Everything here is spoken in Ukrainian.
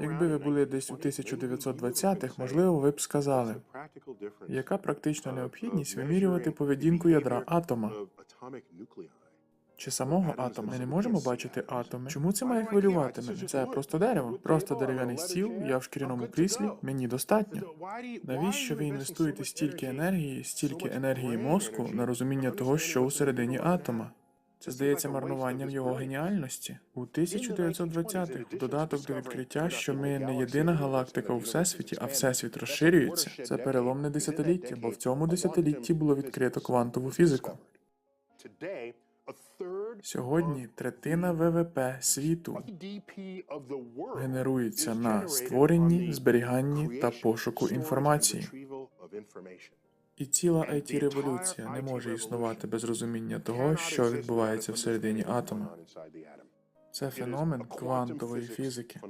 Якби ви були десь у 1920-х, можливо, ви б сказали, яка практична необхідність вимірювати поведінку ядра атома чи самого атома. Ми не можемо бачити атоми. Чому це має хвилювати мене? Це просто дерево, просто дерев'яний стіл, я в шкіряному кріслі, мені достатньо. Навіщо ви інвестуєте стільки енергії, стільки енергії мозку на розуміння того, що усередині атома? Це здається марнуванням його геніальності. У 1920-х в додаток до відкриття, що ми не єдина галактика у всесвіті, а всесвіт розширюється. Це переломне десятиліття, бо в цьому десятилітті було відкрито квантову фізику. Сьогодні третина ВВП світу генерується на створенні, зберіганні та пошуку інформації. І ціла it революція не може існувати без розуміння того, що відбувається всередині атома. Це феномен квантової фізики.